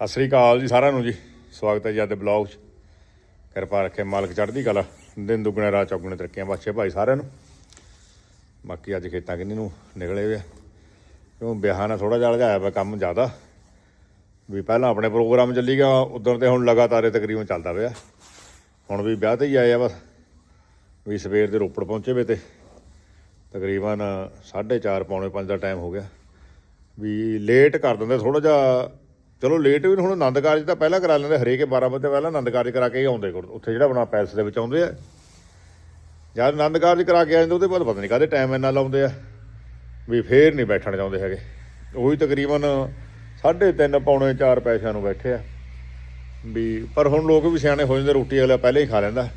ਸਤਿ ਸ੍ਰੀ ਅਕਾਲ ਜੀ ਸਾਰਿਆਂ ਨੂੰ ਜੀ। ਸਵਾਗਤ ਹੈ ਜੀ ਅੱਜ ਦੇ ਬਲੌਗ 'ਚ। ਕਿਰਪਾ ਰੱਖੇ ਮਾਲਕ ਚੜ੍ਹਦੀ ਕਲਾ। ਦਿਨ ਦੁੱਗਣੇ, ਰਾਤ ਚੌਗਣੇ ਤਰੱਕੀਆਂ ਬਾਛੇ ਭਾਈ ਸਾਰਿਆਂ ਨੂੰ। ਬਾਕੀ ਅੱਜ ਖੇਤਾਂ ਕਿੰਨੀ ਨੂੰ ਨਿਕਲੇ ਵੇ ਆ। ਕਿਉਂ ਵਿਆਹਾਂ ਨਾਲ ਥੋੜਾ ਜਿਹਾ ਲਗਾਇਆ ਪਿਆ ਕੰਮ ਜ਼ਿਆਦਾ। ਵੀ ਪਹਿਲਾਂ ਆਪਣੇ ਪ੍ਰੋਗਰਾਮ ਚੱਲੀ ਗਿਆ ਉਦੋਂ ਤੇ ਹੁਣ ਲਗਾਤਾਰ ਇਹ ਤਕਰੀਬਨ ਚੱਲਦਾ ਪਿਆ। ਹੁਣ ਵੀ ਵਿਆਹ ਤੇ ਹੀ ਆਏ ਆ ਬਸ। ਵੀ ਸਵੇਰ ਦੇ ਰੋਪੜ ਪਹੁੰਚੇ ਵੇ ਤੇ ਤਕਰੀਬਨ 4:30 ਪੌਣੇ 5 ਦਾ ਟਾਈਮ ਹੋ ਗਿਆ। ਵੀ ਲੇਟ ਕਰ ਦਿੰਦੇ ਥੋੜਾ ਜਿਹਾ ਚਲੋ ਲੇਟ ਵੀ ਨੀ, ਹੁਣ ਆਨੰਦ ਕਾਰਜ ਤਾਂ ਪਹਿਲਾਂ ਕਰਾ ਲੈਂਦੇ ਹਰੇਕ 12 ਵਜੇ ਪਹਿਲਾਂ ਆਨੰਦ ਕਾਰਜ ਕਰਾ ਕੇ ਹੀ ਆਉਂਦੇ ਕੋਲ ਉੱਥੇ ਜਿਹੜਾ ਆਪਣਾ ਪੈਲਸ ਦੇ ਵਿੱਚ ਆਉਂਦੇ ਆ। ਜਦ ਆਨੰਦ ਕਾਰਜ ਕਰਾ ਕੇ ਆ ਜਾਂਦੇ ਉਹਦੇ ਬਾਅਦ ਪਤਾ ਨਹੀਂ ਕਾਹਦੇ ਟਾਈਮ ਇੰਨਾ ਲਾਉਂਦੇ ਆ ਵੀ ਫੇਰ ਨਹੀਂ ਬੈਠਣ ਚਾਹੁੰਦੇ ਹੈਗੇ। ਉਹੀ ਤਕਰੀਬਨ 3:30 ਪੌਣੇ 4 ਪੈਸਿਆਂ ਨੂੰ ਬੈਠੇ ਆ। ਵੀ ਪਰ ਹੁਣ ਲੋਕ ਵੀ ਸਿਆਣੇ ਹੋ ਜਾਂਦੇ ਰੋਟੀ ਅਗਲਾ ਪਹਿਲਾਂ ਹੀ ਖਾ ਲੈਂਦਾ।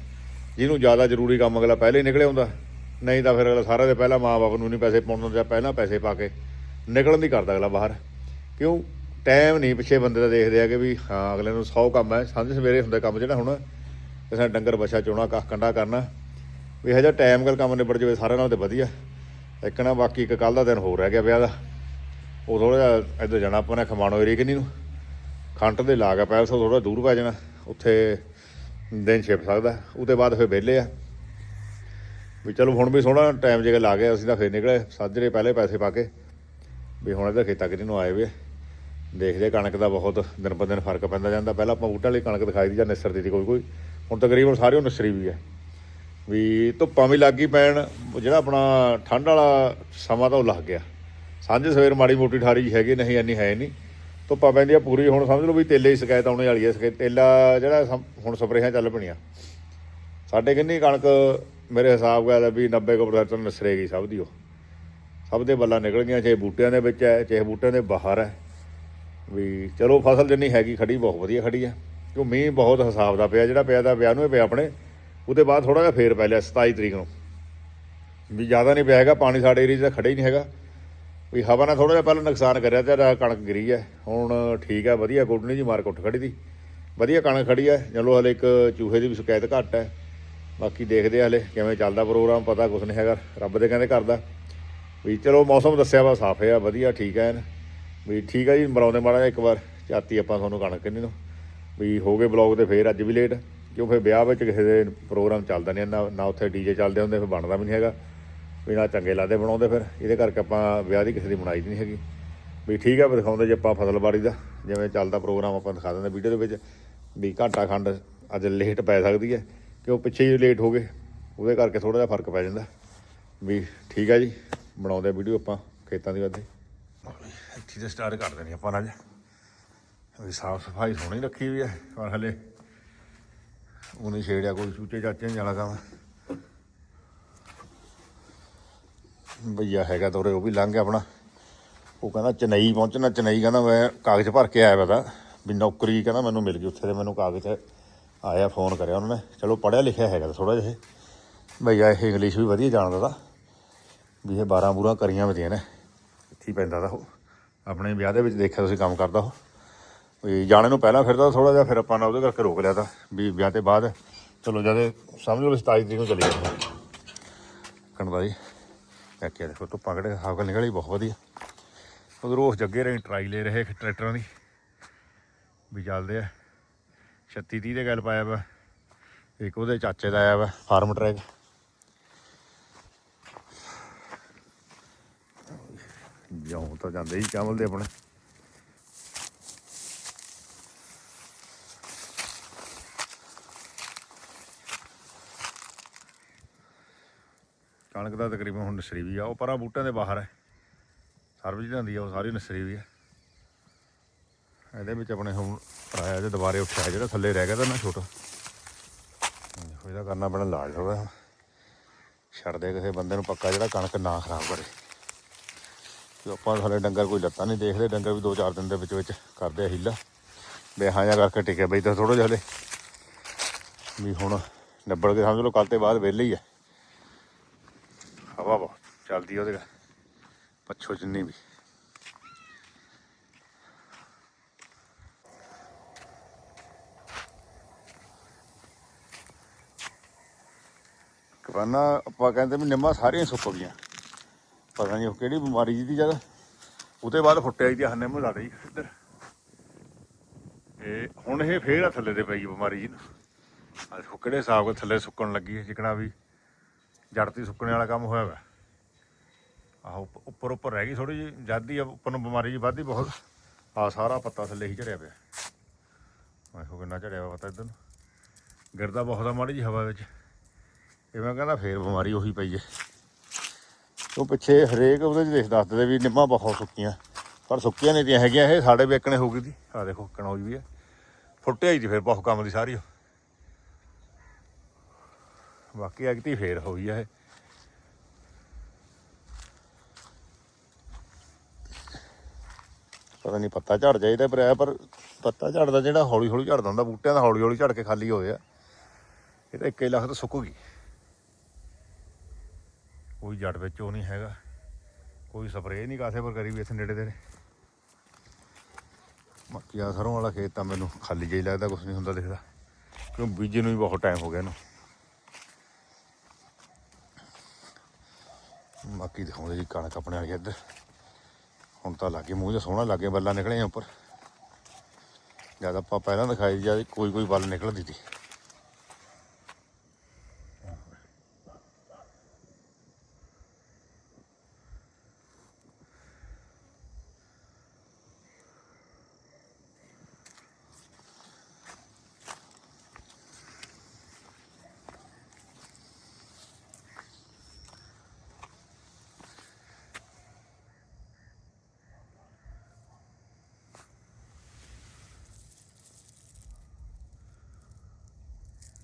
ਜਿਹਨੂੰ ਜ਼ਿਆਦਾ ਜ਼ਰੂਰੀ ਕੰਮ ਅਗਲਾ ਪਹਿਲਾਂ ਹੀ ਨਿਕਲੇ ਆਉਂਦਾ। ਨਹੀਂ ਤਾਂ ਫਿਰ ਅਗਲਾ ਸਾਰਾ ਦੇ ਪਹਿਲਾਂ ਮਾਂ-ਬਾਪ ਨੂੰ ਨਹੀਂ ਪੈਸੇ ਪਾਉਣ ਦਿੰਦਾ ਪਹਿਲਾਂ ਪੈਸੇ ਪਾ ਕੇ ਨਿਕਲਣ ਦੀ ਕਰਦਾ ਅਗਲਾ ਬਾਹਰ। ਕਿਉਂ? ਟਾਈਮ ਨਹੀਂ ਪਿੱਛੇ ਬੰਦੇ ਦਾ ਦੇਖਦੇ ਆ ਕਿ ਵੀ ਹਾਂ, ਅਗਲੇ ਨੂੰ 100 ਕੰਮ ਹੈ। ਸਾਂਝ ਸਵੇਰੇ ਹੁੰਦਾ ਕੰਮ ਜਿਹੜਾ ਹੁਣ ਕਿਸੇ ਡੰਗਰ ਬੱਛਾ ਚੋਣਾ, ਕੱਖ ਕੰਡਾ ਕਰਨਾ। ਵੀ ਇਹੋ ਜਿਹਾ ਟਾਈਮ ਗੱਲ ਕੰਮ ਨਿਬੜ ਜਾਵੇ, ਸਾਰਿਆਂ ਨਾਲ ਤੇ ਵਧੀਆ। ਇੱਕ ਨਾ ਬਾਕੀ ਇੱਕ ਕੱਲ ਦਾ ਦਿਨ ਹੋਰ ਰਹਿ ਗਿਆ ਵਿਆਹ ਦਾ। ਉਹ ਥੋੜਾ ਜਿਹਾ ਇੱਧਰ ਜਾਣਾ ਆਪਾਂ ਨੇ, ਖਮਾਣੋ ਏਰੀਏ ਕਿੰਨੀ ਨੂੰ। ਖੰਟ ਦੇ ਲਾ ਕੇ ਪੈਲਸ ਥੋੜਾ ਦੂਰ ਪੈ ਜਾਣਾ। ਉੱਥੇ ਦਿਨ ਛਿਪ ਸਕਦਾ। ਉਹਦੇ ਬਾਅਦ ਫਿਰ ਵਿਹਲੇ ਆ। ਵੀ ਚਲੋ ਹੁਣ ਵੀ ਸੋਹਣਾ ਟਾਈਮ ਜੇ ਲਾ ਗਿਆ, ਅਸੀਂ ਤਾਂ ਫੇਰ ਨਿਕਲੇ। ਸਾਜਰੇ ਪਹਿਲੇ ਪੈਸੇ ਪਾ ਕੇ। ਵੀ ਹੁਣ ਇਹਦਾ ਖੇਤਾਂ ਕਿਤੇ ਨੂੰ ਆਏ ਵੇ ਦੇਖਦੇ ਕਣਕ ਦਾ ਬਹੁਤ ਦਿਨ ਪਰ ਦਿਨ ਫ਼ਰਕ ਪੈਂਦਾ ਜਾਂਦਾ। ਪਹਿਲਾਂ ਆਪਾਂ ਬੂਟਾਂ ਵਾਲੀ ਕਣਕ ਦਿਖਾਈ ਦੀ ਜਾਂ ਨਿਸਰਦੀ ਦੀ ਕੋਈ ਕੋਈ। ਹੁਣ ਤਕਰੀਬਨ ਸਾਰੇ ਉਹ ਨਿਸਰੀ ਵੀ ਹੈ। ਵੀ ਧੁੱਪਾਂ ਵੀ ਲੱਗ ਗਈ ਪੈਣ, ਜਿਹੜਾ ਆਪਣਾ ਠੰਡ ਵਾਲਾ ਸਮਾਂ ਤਾਂ ਉਹ ਲੱਗ ਗਿਆ। ਸਾਂਝੇ ਸਵੇਰ ਮਾੜੀ ਮੋਟੀ ਠਾਰੀ ਹੈਗੀ, ਨਹੀਂ ਐਨੀ ਹੈ ਨਹੀਂ। ਧੁੱਪਾਂ ਪੈਂਦੀਆਂ ਪੂਰੀ, ਹੁਣ ਸਮਝ ਲਓ ਵੀ ਤੇਲੇ ਹੀ ਸ਼ਿਕਾਇਤ ਆਉਣੇ ਵਾਲੀ ਹੈ। ਸ਼ਿਕਾਇਤ ਤੇਲਾ ਜਿਹੜਾ ਸਮ- ਹੁਣ ਸਪਰੇਹਾਂ ਚੱਲ ਪਣੀਆਂ ਸਾਡੇ ਕਿੰਨੀ ਕਣਕ ਮੇਰੇ ਹਿਸਾਬ ਨਾਲ ਵੀ 90% ਨਿਸਰੇਗੀ ਸਭ ਦੀ ਉਹ। ਸਭ ਦੇ ਬੱਲਾ ਨਿਕਲ ਗਈਆਂ, ਚਾਹੇ ਬੂਟਿਆਂ ਦੇ ਵਿੱਚ ਹੈ, ਚਾਹੇ ਬੂਟਿਆਂ ਦੇ ਬਾਹਰ ਹੈ। ਵੀ ਚਲੋ ਫਸਲ ਜਿੰਨੀ ਹੈਗੀ ਖੜੀ ਬਹੁਤ ਵਧੀਆ ਖੜੀ ਹੈ ਕਿਉਂ ਮੀਂਹ ਬਹੁਤ ਹਿਸਾਬ ਦਾ ਪਿਆ, ਜਿਹੜਾ ਪਿਆ ਦਾ ਵਿਆਹ ਨੂੰ ਹੀ ਪਿਆ ਆਪਣੇ, ਉਹਦੇ ਬਾਅਦ ਥੋੜਾ ਜਿਹਾ ਫੇਰ ਪੈ ਲਿਆ 27 ਤਰੀਕ ਨੂੰ। ਵੀ ਜ਼ਿਆਦਾ ਨਹੀਂ ਪਿਆ ਹੈਗਾ, ਪਾਣੀ ਸਾਡੇ ਏਰੀਆ 'ਚ ਤਾਂ ਖੜਾ ਹੀ ਨਹੀਂ ਹੈਗਾ। ਵੀ ਹਵਾ ਨਾਲ ਥੋੜਾ ਜਿਹਾ ਪਹਿਲਾਂ ਨੁਕਸਾਨ ਕਰਿਆ ਤੇ ਕਣਕ ਗਿਰੀ ਹੈ ਹੁਣ ਠੀਕ ਹੈ ਵਧੀਆ ਗੁੱਡਣੀ ਜੀ ਮਾਰਕ ਉੱਠ ਖੜੀ ਦੀ। ਵਧੀਆ ਕਣਕ ਖੜੀ ਹੈ ਚਲੋ ਹਲੇ ਇੱਕ ਚੂਹੇ ਦੀ ਵੀ ਸ਼ਿਕਾਇਤ ਘੱਟ ਹੈ ਬਾਕੀ ਦੇਖਦੇ ਆ ਹਲੇ ਕਿਵੇਂ ਚੱਲਦਾ ਪ੍ਰੋਗਰਾਮ, ਪਤਾ ਕੁਛ ਨਹੀਂ ਹੈਗਾ, ਰੱਬ ਦੇ ਕਹਿੰਦੇ ਕਰਦਾ। ਵੀ ਚਲੋ ਮੌਸਮ ਦੱਸਿਆ ਵਾ, ਸਾਫ਼ ਹੈ ਵਧੀਆ ਠੀਕ ਹੈ ਐਨ। ਵੀ ਠੀਕ ਹੈ ਜੀ, ਮਰਾਉਂਦੇ ਮਾੜਾ ਜਿਹਾ ਇੱਕ ਵਾਰ ਚਾਤੀ ਆਪਾਂ ਤੁਹਾਨੂੰ ਕਣਕ ਕਿੰਨੀ ਨੂੰ ਵੀ ਹੋ ਗਏ ਬਲੌਗ ਤੇ ਫੇਰ ਅੱਜ ਵੀ ਲੇਟ ਕਿਉਂ ਫਿਰ ਵਿਆਹ ਵਿੱਚ ਕਿਸੇ ਦੇ ਪ੍ਰੋਗਰਾਮ ਚੱਲਦਾ ਨਹੀਂ, ਨਾ ਨਾ ਉੱਥੇ ਡੀਜੇ ਚੱਲਦੇ ਹੁੰਦੇ, ਫਿਰ ਬਣਦਾ ਵੀ ਨਹੀਂ ਹੈਗਾ। ਵੀ ਨਾ ਚੰਗੇ ਲੱਗਦੇ ਬਣਾਉਂਦੇ ਫਿਰ, ਇਹਦੇ ਕਰਕੇ ਆਪਾਂ ਵਿਆਹ ਦੀ ਕਿਸੇ ਦੀ ਬਣਾਈ ਨਹੀਂ ਹੈਗੀ। ਵੀ ਠੀਕ ਹੈ ਵੀ ਦਿਖਾਉਂਦੇ ਜੇ ਆਪਾਂ ਫਸਲਬਾੜੀ ਦਾ, ਜਿਵੇਂ ਚੱਲਦਾ ਪ੍ਰੋਗਰਾਮ ਆਪਾਂ ਦਿਖਾ ਦਿੰਦੇ ਵੀਡੀਓ ਦੇ ਵਿੱਚ, ਵੀ ਘੰਟਾ ਖੰਡ ਅੱਜ ਲੇਟ ਪੈ ਸਕਦੀ ਹੈ, ਕਿਉਂ ਪਿੱਛੇ ਹੀ ਲੇਟ ਹੋ ਗਏ, ਉਹਦੇ ਕਰਕੇ ਥੋੜਾ ਜਿਹਾ ਫ਼ਰਕ ਪੈ ਜਾਂਦਾ। ਵੀ ਠੀਕ ਹੈ ਜੀ, ਬਣਾਉਂਦੇ ਵੀਡੀਓ ਆਪਾਂ ਖੇਤਾਂ ਦੀ ਵਾਦੇ ਇੱਥੇ ਤੇ ਸਟਾਰਟ ਕਰ ਦੇਣੀ ਆਪਾਂ ਅੱਜ ਵੀ ਸਾਫ਼ ਸਫ਼ਾਈ ਸੋਹਣੀ ਰੱਖੀ ਵੀ ਹੈ, ਪਰ ਹਲੇ ਉਹਨੇ ਛੇੜਿਆ ਕੋਈ ਚੂਚੇ ਚਾਚੇ ਨਹੀਂ ਵਾਲਾ ਕੰਮ। ਭਈਆ ਹੈਗਾ ਤੋਰੇ ਉਹ ਵੀ ਲੰਘ ਗਿਆ ਆਪਣਾ। ਉਹ ਕਹਿੰਦਾ ਚੇਨਈ ਪਹੁੰਚਣਾ, ਚੇਨਈ ਕਹਿੰਦਾ ਮੈਂ ਕਾਗਜ਼ ਭਰ ਕੇ ਆਇਆ ਪਤਾ ਵੀ ਨੌਕਰੀ ਕਹਿੰਦਾ ਮੈਨੂੰ ਮਿਲ ਗਈ ਉੱਥੇ ਤੇ ਮੈਨੂੰ ਕਾਗਜ਼ ਆਇਆ, ਫੋਨ ਕਰਿਆ ਉਹਨਾਂ ਨੇ। ਚਲੋ ਪੜਿਆ ਲਿਖਿਆ ਹੈਗਾ ਥੋੜਾ ਜਿਹਾ। ਇਹ। ਭਈਆ ਇਹ ਇੰਗਲਿਸ਼ ਵੀ ਵਧੀਆ ਜਾਣਦਾ ਤਾ। ਵੀ ਇਹ 12 ਬੂਰਾ ਕਰੀਆਂ ਵਧੀਆ ਨੇ। ਇੱਥੇ ਹੀ ਪੈਂਦਾ ਤਾ ਉਹ। ਆਪਣੇ ਵਿਆਹ ਦੇ ਵਿੱਚ ਦੇਖਿਆ ਤੁਸੀਂ ਕੰਮ ਕਰਦਾ ਉਹ। ਵੀ ਜਾਣੇ ਨੂੰ ਪਹਿਲਾਂ ਫਿਰਦਾ ਥੋੜਾ ਜਿਹਾ, ਫਿਰ ਆਪਾਂ ਨੇ ਉਹਦੇ ਕਰਕੇ ਰੋਕ ਲਿਆ ਤਾ। ਵੀ ਵਿਆਹ ਤੇ ਬਾਅਦ ਚਲੋ ਜਦ ਸਮਝ ਲਓ 27 ਤਰੀਕ ਨੂੰ ਚਲੀ ਜਾਂਦੇ। ਕਣਦਾ ਜੀ ਚੱਕਿਆ ਦੇਖੋ, ਧੁੱਪਾਂ ਕਿਹੜੇ ਹਵਾ ਨਿਕਲੀ ਬਹੁਤ ਵਧੀਆ। ਉਧਰ ਉਸ ਜੱਗੇ ਰਹੇ, ਟਰਾਈ ਲੈ ਰਹੇ ਟਰੈਕਟਰਾਂ ਦੀ। ਵੀ ਚੱਲਦੇ ਆ। 36 30 ਦੇ ਗੱਲ ਪਾਇਆ ਵਾ। ਇੱਕ ਉਹਦੇ ਚਾਚੇ ਦਾ ਆਇਆ ਵਾ, ਫਾਰਮ ਟਰੈਕ। ਜਿਉਂ ਤਾਂ ਜਾਂਦੇ ਹੀ ਚਾਵਲ ਦੇ ਆਪਣੇ। ਕਣਕ ਦਾ ਤਕਰੀਬਨ ਹੁਣ ਨਸਰੀ ਵੀ ਆ, ਉਹ ਪਰਾਂ ਬੂਟਿਆਂ ਦੇ ਬਾਹਰ ਹੈ। ਸਰਬਜੀਤ ਜਾਂਦੀ ਆ, ਉਹ ਸਾਰੀ ਨਸਰੀ ਵੀ ਆ। ਇਹਦੇ ਵਿੱਚ ਆਪਣੇ ਹੁਣ ਪਰਾਇਆ ਜੇ ਦੁਬਾਰੇ ਉੱਠਿਆ, ਜਿਹੜਾ ਥੱਲੇ ਰਹਿ ਗਿਆ ਤਾਂ ਨਾ ਛੋਟਾ। ਇਹਦਾ ਕਰਨਾ ਪੈਣਾ ਲਾਜ ਹੋਵੇ ਛੱਡਦੇ ਕਿਸੇ ਬੰਦੇ ਨੂੰ ਪੱਕਾ ਜਿਹੜਾ ਕਣਕ ਨਾ ਖਰਾਬ ਕਰੇ। ਕਿ ਆਪਾਂ ਸਾਡੇ ਡੰਗਰ ਕੋਈ ਲੱਤਾਂ ਨਹੀਂ ਦੇਖਦੇ, ਡੰਗਰ ਵੀ 2-4 ਦਿਨ ਦੇ ਵਿੱਚ ਵਿੱਚ ਕਰਦੇ ਆ ਹੀਲਾ। ਬੇਹਾਂ ਜਿਹਾ ਕਰਕੇ ਟਿਕਿਆ ਬਈ ਤਾਂ ਥੋੜਾ ਜਿਹਾ ਹਲੇ। ਵੀ ਹੁਣ ਨੱਬੜ ਕੇ ਸਮਝ ਲਓ ਕੱਲ ਤੇ ਬਾਅਦ ਵਿਹਲੇ ਹੀ ਹੈ ਹਵਾ ਬਹੁਤ ਚੱਲਦੀ ਉਹਦੇ ਪੱਛੋ ਜਿੰਨੀ ਵੀ। ਕਵਾਨਾ ਆਪਾਂ ਕਹਿੰਦੇ ਵੀ ਨਿੰਮਾ ਸਾਰੀਆਂ ਸੁੱਕ ਗਈਆਂ। ਪਤਾ ਨਹੀਂ ਉਹ ਕਿਹੜੀ ਬਿਮਾਰੀ ਜਿਹਦੀ ਜਦ ਉਹਦੇ ਬਾਅਦ ਫੁੱਟਿਆ ਜੀ ਤੇ ਹੰਨੇ ਮੁਲਾ ਦੇ ਇੱਧਰ। ਇਹ ਹੁਣ ਇਹ ਫੇਰ ਆ ਥੱਲੇ ਤੇ ਪਈ ਬਿਮਾਰੀ ਜੀ। ਆ ਦੇਖੋ ਕਿਹੜੇ ਹਿਸਾਬ ਨਾਲ ਥੱਲੇ ਸੁੱਕਣ ਲੱਗੀ ਹੈ, ਜਿਕਣਾ ਵੀ ਜੜ ਤੇ ਸੁੱਕਣੇ ਵਾਲਾ ਕੰਮ ਹੋਇਆ ਵਾ। ਆਹ ਉੱਪ- ਉੱਪਰ ਉੱਪਰ ਰਹਿ ਗਈ ਥੋੜੀ ਜਿਹੀ, ਜਾਦੀ ਆ ਉੱਪਰ ਨੂੰ ਬਿਮਾਰੀ ਜੀ ਵੱਧਦੀ ਬਹੁਤ ਆ ਸਾਰਾ ਪੱਤਾ ਥੱਲੇ ਹੀ ਝੜਿਆ ਪਿਆ। ਵੇਖੋ ਕਿੰਨਾ ਝੜਿਆ ਵਾ ਪਤਾ ਇਧਰ ਨੂੰ। ਗਿਰਦਾ ਬਹੁਤ ਆ ਮਾੜੀ ਜੀ ਹਵਾ ਵਿੱਚ। ਇਹ ਮੈਂ ਕਹਿੰਦਾ ਫੇਰ ਬਿਮਾਰੀ ਉਹੀ ਪਈ ਹੈ। ਉਹ ਪਿੱਛੇ ਹਰੇਕ ਉਹਦੇ ਚ ਦੇਖ ਦੱਸਦੇ ਵੀ ਨਿੰਮਾਂ ਬਹੁਤ ਸੁੱਕੀਆਂ। ਪਰ ਸੁੱਕੀਆਂ ਨਹੀਂ ਤੀਆਂ ਹੈਗੀਆਂ, ਇਹ ਸਾਡੇ ਵੇਕਣੇ ਹੋ ਗਈ ਦੀ ਆ ਦੇਖੋ ਕਣ ਹੋਈ ਵੀ ਹੈ ਫੁੱਟਿਆ ਹੀ ਜੀ ਫਿਰ ਬਹੁਤ ਕੰਮ ਦੀ ਸਾਰੀ ਉਹ। ਬਾਕੀ ਅਗਤੀ ਫੇਰ ਹੋਈ ਆ ਇਹ। ਪਤਾ ਨਹੀਂ ਪੱਤਾ ਝੜ ਜਾਈਦਾ ਪਰ ਇਹ, ਪਰ ਪੱਤਾ ਝੜਦਾ ਜਿਹੜਾ ਹੌਲੀ ਹੌਲੀ ਝੜਦਾ ਹੁੰਦਾ, ਬੂਟਿਆਂ ਦਾ ਹੌਲੀ ਹੌਲੀ ਝੜ ਕੇ ਖਾਲੀ ਹੋਏ ਆ। ਇਹ ਤਾਂ ਇੱਕੇ ਲੱਖ ਤਾਂ ਸੁੱਕ ਗਈ ਕੋਈ ਜੜ ਵਿੱਚ ਉਹ ਨਹੀਂ ਹੈਗਾ। ਕੋਈ ਸਪਰੇਅ ਨਹੀਂ ਕਾਸੇ ਪਰ ਕਰੀ ਵੀ ਇੱਥੇ ਨੇੜੇ ਤੇੜੇ। ਬਾਕੀ ਆ ਸਰੋਂ ਵਾਲਾ ਖੇਤ ਤਾਂ ਮੈਨੂੰ ਖਾਲੀ ਜਿਹਾ ਲੱਗਦਾ ਕੁਝ ਨਹੀਂ ਹੁੰਦਾ ਦਿਖਦਾ। ਕਿਉਂ ਬੀਜੇ ਨੂੰ ਵੀ ਬਹੁਤ ਟਾਈਮ ਹੋ ਗਿਆ ਇਹਨੂੰ। ਬਾਕੀ ਦਿਖਾਉਂਦੇ ਜੀ ਕਣਕ ਆਪਣੇ ਵਾਲੀ ਇੱਧਰ। ਹੁਣ ਤਾਂ ਲੱਗੇ ਮੂੰਹ 'ਚ ਸੋਹਣਾ ਲੱਗੇ ਬੱਲਾ ਨਿਕਲੇ ਆ ਉੱਪਰ। ਜਦ ਆਪਾਂ ਪਹਿਲਾਂ ਦਿਖਾਈ, ਜਦ ਕੋਈ ਕੋਈ ਬੱਲ ਨਿਕਲਦੀ ਸੀ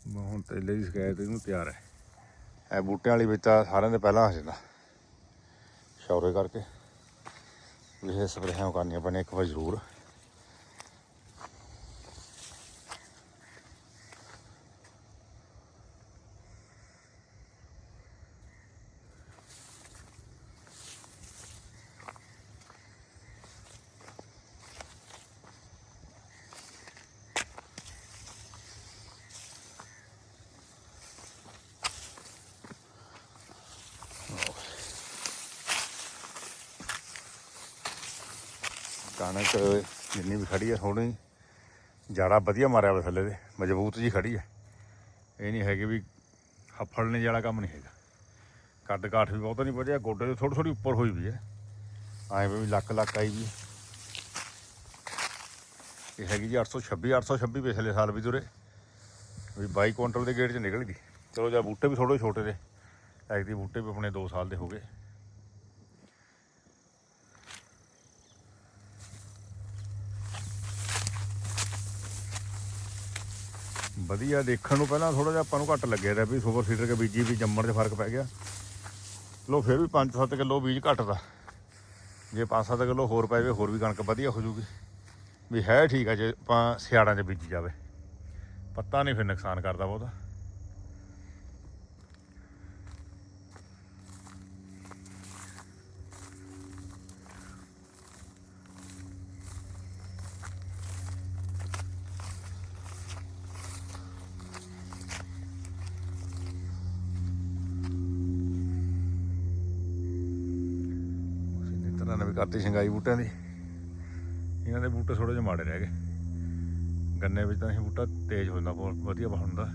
ਮੈਂ ਹੁਣ ਤੇਲੇ ਦੀ ਸ਼ਿਕਾਇਤ ਇਹਨੂੰ ਤਿਆਰ ਹੈ। ਇਹ ਬੂਟਿਆਂ ਵਾਲੀ ਵਿੱਚ ਤਾਂ ਸਾਰਿਆਂ ਦੇ ਪਹਿਲਾਂ ਆ ਜਾਂਦਾ। ਸ਼ੌਰੇ ਕਰਕੇ। ਵੀ ਸਪਰੇਹਾਂ ਕਰਨੀਆਂ ਪੈਣੀਆਂ ਇੱਕ ਵਾਰ ਜ਼ਰੂਰ। ਕਣਕ ਜਿੰਨੀ ਵੀ ਖੜੀ ਹੈ ਥੋੜੀ ਜਾੜਾ ਵਧੀਆ ਮਾਰਿਆ ਵਾ ਥੱਲੇ ਦੇ ਮਜ਼ਬੂਤ ਜੀ ਖੜੀ ਹੈ ਇਹ ਨਹੀਂ ਹੈਗੀ ਵੀ ਹੱਫੜਨੇ ਵਾਲਾ ਕੰਮ ਨਹੀਂ ਹੈਗਾ। ਕੱਦ ਕਾਠ ਵੀ ਬਹੁਤਾ ਨਹੀਂ ਵਧਿਆ, ਗੋਡੇ ਦੇ ਥੋੜੀ ਥੋੜੀ ਉੱਪਰ ਹੋਈ ਵੀ ਹੈ ਐਂ ਵੀ ਲੱਕ ਲੱਕ ਆਈ ਵੀ ਇਹ ਹੈਗੀ ਜੀ 826 826 ਪਿਛਲੇ ਸਾਲ ਵੀ ਤੁਰੇ। ਵੀ 22 ਕੁਇੰਟਲ ਦੇ ਗੇਟ 'ਚ ਨਿਕਲ ਗਈ। ਚਲੋ ਜਾਂ ਬੂਟੇ ਵੀ ਥੋੜੇ ਛੋਟੇ ਦੇ ਐਗਦੀ ਬੂਟੇ ਵੀ ਆਪਣੇ 2 ਸਾਲ ਦੇ ਹੋ ਗਏ। ਵਧੀਆ ਦੇਖਣ ਨੂੰ ਪਹਿਲਾਂ ਥੋੜਾ ਜਿਹਾ ਆਪਾਂ ਨੂੰ ਘੱਟ ਲੱਗਿਆ ਰਿਹਾ ਵੀ ਸੁਪਰ ਸੀਡਰ ਕੇ ਬੀਜੀ ਵੀ ਜੰਮਣ 'ਚ ਫ਼ਰਕ ਪੈ ਗਿਆ। ਲੋ ਫਿਰ ਵੀ 5-7 ਕਿਲੋ ਬੀਜ ਘਟਦਾ। ਜੇ 5-7 ਕਿਲੋ ਹੋਰ ਪੈ ਜਾਵੇ, ਹੋਰ ਵੀ ਕਣਕ ਵਧੀਆ ਹੋ ਜੂਗੀ। ਵੀ ਹੈ ਠੀਕ ਆ, ਜੇ ਆਪਾਂ ਸਿਆੜਾਂ 'ਚ ਬੀਜੀ ਜਾਵੇ। ਪੱਤਾ ਨਹੀਂ ਫਿਰ ਨੁਕਸਾਨ ਕਰਦਾ ਬਹੁਤਾ। ਵੀ ਕਰਤੀ ਸ਼ੰਗਾਈ ਬੂਟਿਆਂ ਦੀ। ਇਹਨਾਂ ਦੇ ਬੂਟੇ ਥੋੜੇ ਜਿਹੇ ਮਾੜੇ ਰਹਿ ਗਏ। ਗੰਨੇ ਵਿੱਚ ਤਾਂ ਇਹ ਬੂਟਾ ਤੇਜ਼ ਹੋ ਜਾਂਦਾ, ਬਹੁਤ ਵਧੀਆ ਹੁੰਦਾ।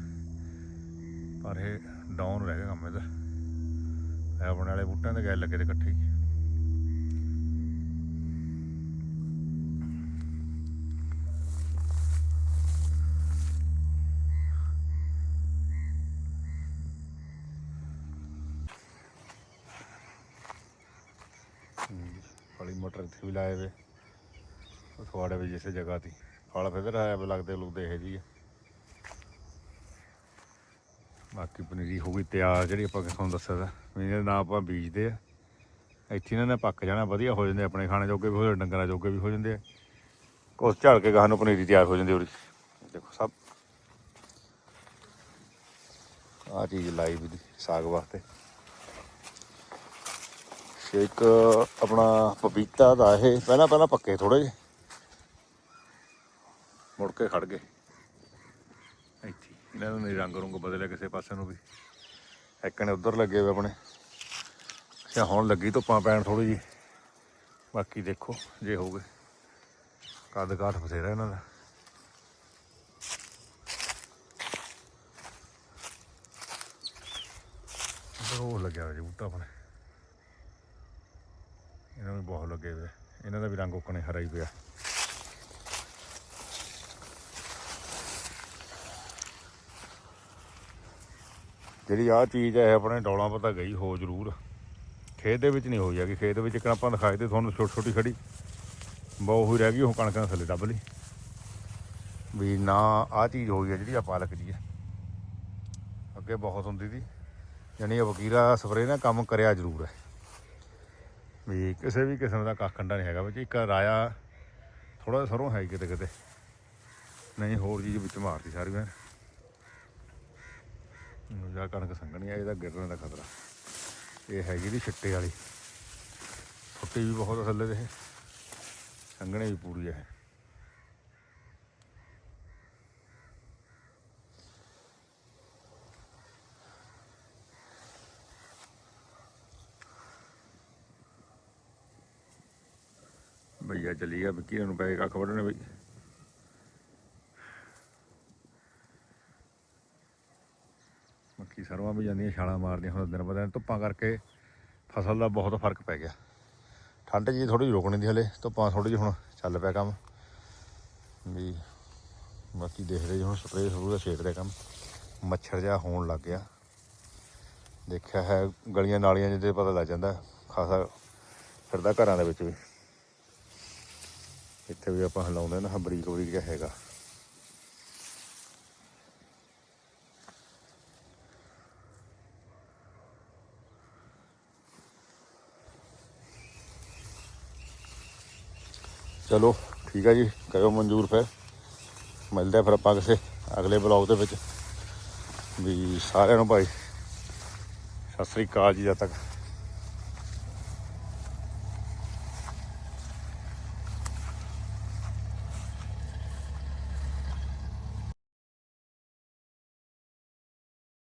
ਪਰ ਇਹ ਡਾਊਨ ਰਹਿ ਗਿਆ ਕੰਮ ਇਹਦਾ। ਇਹ ਆਪਣੇ ਵਾਲੇ ਬੂਟਿਆਂ ਦੇ ਗਏ ਲੱਗੇ ਤੇ ਇਕੱਠੇ ਹੀ। ਮਟਰ ਇੱਥੇ ਵੀ ਲਾਏ ਵੇ। ਥੋੜੇ ਵੀ ਜਿਸੇ ਜਗ੍ਹਾ ਤੀ। ਫਲ ਫਿਦਰ ਆਇਆ ਵੇ ਲੱਗਦੇ ਲੁਕਦੇ ਬਾਕੀ ਪਨੀਰੀ ਹੋ ਗਈ ਤਿਆਰ, ਜਿਹੜੀ ਆਪਾਂ ਤੁਹਾਨੂੰ ਦੱਸਿਆ ਤਾ। ਵੀ ਇਹਦੇ ਨਾਲ ਆਪਾਂ ਬੀਜਦੇ ਆ। ਇੱਥੇ ਇਹਨਾਂ ਨੇ ਪੱਕ ਜਾਣਾ, ਵਧੀਆ ਹੋ ਜਾਂਦੇ ਆਪਣੇ ਖਾਣੇ ਜੋਗੇ ਵੀ ਹੋ ਜਾਂਦੇ, ਡੰਗਰਾਂ ਜੋਗੇ ਵੀ ਹੋ ਜਾਂਦੇ ਆ। ਕੁਛ ਝੜ ਕੇ ਗਾਹ ਨੂੰ ਪਨੀਰੀ ਤਿਆਰ ਹੋ ਜਾਂਦੀ ਉਰੀ। ਦੇਖੋ ਸਭ। ਆ ਚੀਜ਼ ਲਾਈ ਵੀ ਸਾਗ ਵਾਸਤੇ। ਤੇ ਇੱਕ ਆਪਣਾ ਪਪੀਤਾ ਦਾ ਇਹ, ਪਹਿਲਾਂ ਪਹਿਲਾਂ ਪੱਕੇ ਥੋੜੇ ਜਿਹੇ। ਮੁੜ ਕੇ ਖੜ ਗਏ। ਇੱਥੇ ਇਹਨਾਂ ਨੂੰ ਨਹੀਂ ਰੰਗ ਰੰਗ ਬਦਲਿਆ ਕਿਸੇ ਪਾਸੇ ਨੂੰ ਵੀ। ਇੱਕ ਨੇ ਉੱਧਰ ਲੱਗੇ ਹੋਏ ਆਪਣੇ। ਅੱਛਾ, ਹੁਣ ਲੱਗੀ ਧੁੱਪਾਂ ਪੈਣ ਥੋੜੀ ਜੀ ਬਾਕੀ ਦੇਖੋ, ਜੇ ਹੋਵੇ ਕੱਦ ਕਾਠ ਬਥੇਰਾ ਇਹਨਾਂ ਦਾ। ਉਹ ਲੱਗਿਆ ਹੋਇਆ ਜੀ ਬੂਟਾ ਆਪਣੇ। ਬਹੁਤ ਲੱਗੇ ਹੋਏ ਇਹਨਾਂ ਦਾ ਵੀ ਰੰਗ ਉੱਕਣੇ ਹਰਾ ਹੀ ਪਿਆ। ਜਿਹੜੀ ਆਹ ਚੀਜ਼ ਹੈ ਆਪਣੇ ਡੌਲਾਂ ਪਤਾ ਗਈ ਹੋ ਜ਼ਰੂਰ। ਖੇਤ ਦੇ ਵਿੱਚ ਨਹੀਂ ਹੋਈ ਹੈਗੀ। ਖੇਤ ਵਿੱਚ ਇੱਕ ਆਪਾਂ ਦਿਖਾਏ ਤੇ ਤੁਹਾਨੂੰ ਛੋਟੀ ਛੋਟੀ ਖੜੀ। ਬਹੁਤ ਹੋਈ ਰਹਿ ਗਈ, ਉਹ ਕਣਕਾਂ ਥੱਲੇ ਦੱਬ ਲਈ। ਵੀ ਨਾ ਆਹ ਚੀਜ਼ ਹੋਈ ਹੈ ਜਿਹੜੀ ਆ ਪਾਲਕ ਦੀ ਹੈ। ਅੱਗੇ ਬਹੁਤ ਹੁੰਦੀ ਸੀ। ਯਾਨੀ ਇਹ ਵਕੀਰਾ ਸਪਰੇ ਨਾਲ ਕੰਮ ਕਰਿਆ ਜ਼ਰੂਰ ਹੈ। ਵੀ ਕਿਸੇ ਵੀ ਕਿਸਮ ਦਾ ਕੱਖ ਕੰਡਾ ਨਹੀਂ ਹੈਗਾ ਵਿੱਚ। ਇੱਕ ਰਾਇਆ ਥੋੜਾ ਸਰੋਂ ਹੈ ਕਿਤੇ ਕਿਤੇ। ਨਹੀਂ, ਹੋਰ ਚੀਜ਼ ਵਿੱਚ ਮਾਰਤੀ ਸਾਰੀ ਮੈਂ। ਜਾ ਕਣਕ ਸੰਗਣੀ ਆ, ਇਹਦਾ ਗਿਰਨੇ ਦਾ ਖਤਰਾ। ਇਹ ਹੈਗੀ ਦੀ ਛਿੱਟੇ ਵਾਲੀ। ਛੁੱਟੀ ਵੀ ਬਹੁਤ ਥੱਲੇ ਦੇ ਇਹ। ਸੰਘਣੇ ਵੀ ਪੂਰੀ ਹੈ ਭਈਆ ਚਲੀ ਗਿਆ ਵਿੱਕੀ ਨੂੰ ਪੈ ਕੱਖ ਵੱਢਣੇ ਬਈ? ਮੱਕੀ ਸਰਵਾਂ ਵੀ ਜਾਂਦੀਆਂ, ਛਾਲਾਂ ਮਾਰਦੀਆਂ, ਹੁਣ ਦਿਨ ਬਦਨ ਧੁੱਪਾਂ ਕਰਕੇ ਫਸਲ ਦਾ ਬਹੁਤ ਫ਼ਰਕ ਪੈ ਗਿਆ। ਠੰਡ ਜੀ ਥੋੜੀ ਰੁਕਣੀ ਦੀ ਹਲੇ, ਧੁੱਪਾਂ ਥੋੜੀ ਜਿਹੀ ਹੁਣ ਚੱਲ ਪਿਆ ਕੰਮ। ਵੀ ਬਾਕੀ ਦੇਖਦੇ ਜੀ ਹੁਣ ਸਪਰੇਅ ਸ਼ੁਰੂ ਦਾ ਛੇੜਦੇ ਕੰਮ। ਮੱਛਰ ਜਿਹਾ ਹੋਣ ਲੱਗ ਗਿਆ। ਦੇਖਿਆ ਹੈ, ਗਲੀਆਂ ਨਾਲੀਆਂ ਜਿਹਦੇ ਪਤਾ ਲੱਗ ਜਾਂਦਾ, ਖਾਸਾ ਫਿਰਦਾ ਘਰਾਂ ਦੇ ਵਿੱਚ ਵੀ। ਇੱਥੇ ਵੀ ਆਪਾਂ ਹਿਲਾਉਂਦੇ ਨਾ ਬਰੀਕ ਬਰੀਕ ਜਿਹਾ ਹੈਗਾ। ਚਲੋ, ਠੀਕ ਹੈ ਜੀ ਕਰੋ ਮਨਜ਼ੂਰ ਫਿਰ। ਮਿਲਦੇ ਆ ਫਿਰ ਆਪਾਂ ਕਿਸੇ ਅਗਲੇ ਬਲੌਗ ਦੇ ਵਿੱਚ। ਵੀ ਸਾਰਿਆਂ ਨੂੰ ਭਾਈ, ਸਤਿ ਸ੍ਰੀ ਅਕਾਲ ਜੀ, ਜਦ ਤੱਕ।